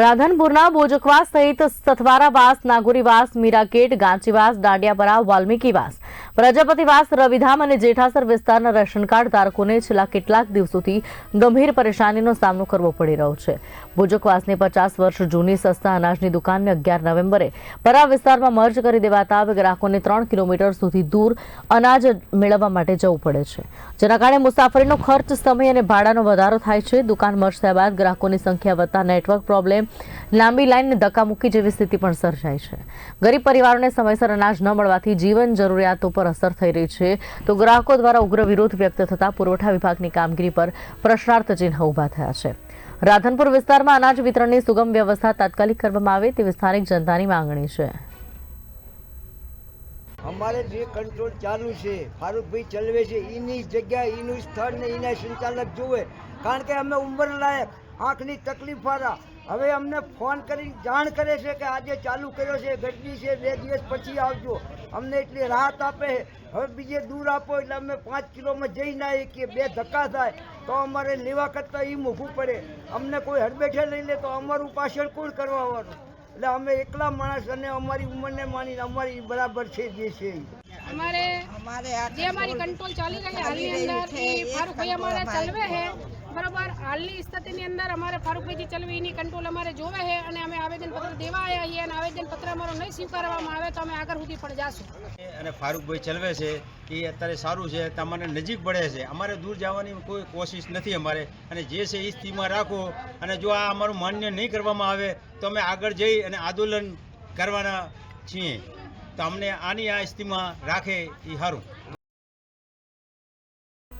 રાધનપુરના બોજકવાસ સહિત સથવારાવાસ, નાગોરીવાસ, મીરાકેટ, ગાંચીવાસ, દાંડિયાપરા, વાલ્મીકીવાસ. પ્રજાપતિવાસ, રવિધામ અને જેઠાસર વિસ્તારના રેશન કાર્ડ ધારકોને છેલ્લા કેટલાક દિવસોથી ગંભીર પરેશાનીનો સામનો કરવો પડી રહ્યો છે. બોજકવાસની પચાસ વર્ષ જૂની સસ્તા અનાજની દુકાનને અગિયાર નવેમ્બરે પરા વિસ્તારમાં મર્જ કરી દેવાતા ગ્રાહકોને ત્રણ કિલોમીટર સુધી દૂર અનાજ મેળવવા માટે જવું પડે છે. જેના કારણે મુસાફરીનો ખર્ચ, સમય અને ભાડાનો વધારો થાય છે. દુકાન મર્જ થયા બાદ ગ્રાહકોની સંખ્યા વધતા નેટવર્ક પ્રોબ્લેમ લાંબી લાઈનને ધક્કામુક્કી જેવી સ્થિતિ પણ સર્જાઈ છે. ગરીબ પરિવારોને સમયસર અનાજ ન મળવાથી જીવન જરૂરિયાતો પર અસર થઈ રહી છે. તો ગ્રાહકો દ્વારા ઉગ્ર વિરોધ વ્યક્ત થતાં પુરવઠા વિભાગની કામગીરી પર પ્રશ્નાર્થ ચિહ્ન ઊભા થયા છે. રાધનપુર વિસ્તારમાં અનાજ વિતરણની સુગમ વ્યવસ્થા તાત્કાલિક કરવામાં આવે તેવી સ્થાનિક જનતાની માંગણી છે. અમારે જે કંટ્રોલ ચાલુ છે, ફારૂકભાઈ ચલવે છે એની જગ્યા એનું સ્થળ ને એના સંચાલક જોવે. કારણ કે અમે ઉંમર લાયક આંખની તકલીફ વાળા. હવે અમને ફોન કરી જાણ કરે છે કે આજે ચાલુ કર્યો છે ગરમી છે બે દિવસ પછી આવજો. અમને એટલી રાહત આપે. હવે બીજે દૂર આપો એટલે અમે પાંચ કિલોમાં જઈ ના કે બે ધક્કા થાય તો અમારે લેવા કરતાં એ મૂકવું પડે. અમને કોઈ હડબેઠે લઈ લે તો અમારું પાછળ કોણ કરવા આવવાનું? એટલે અમે એકલા માણસ અને અમારી ઉંમરને માની અમારી બરાબર છે જે છે અમારે જે અમારી કંટ્રોલ ચાલી રહી હાલની અંદર એ અમારા ચાલવે હે બરોબર, હાલની સ્થિતિની અંદર અમારે ફારૂકભાઈજી ચલવી એની કંટ્રોલ અમારે જોવે છે અને અમે આવેદનપત્ર દેવા આવ્યા છીએ અને આવેદનપત્ર અમારો નહીં સ્વીકારવામાં આવે તો અમે આગળ સુધી પણ જાશું. અને ફારૂકભાઈ ચલવે છે એ અત્યારે સારું છે તમારે નજીક પડે છે. અમારે દૂર જવાની કોઈ કોશિશ નથી અમારે. અને જે છે એ સ્થિતિમાં રાખો. અને જો આ અમારું માન્ય નહીં કરવામાં આવે, તો અમે આગળ જઈ અને આંદોલન કરવાના છીએ. તો અમને આની આ સ્થિતિમાં રાખે એ સારું.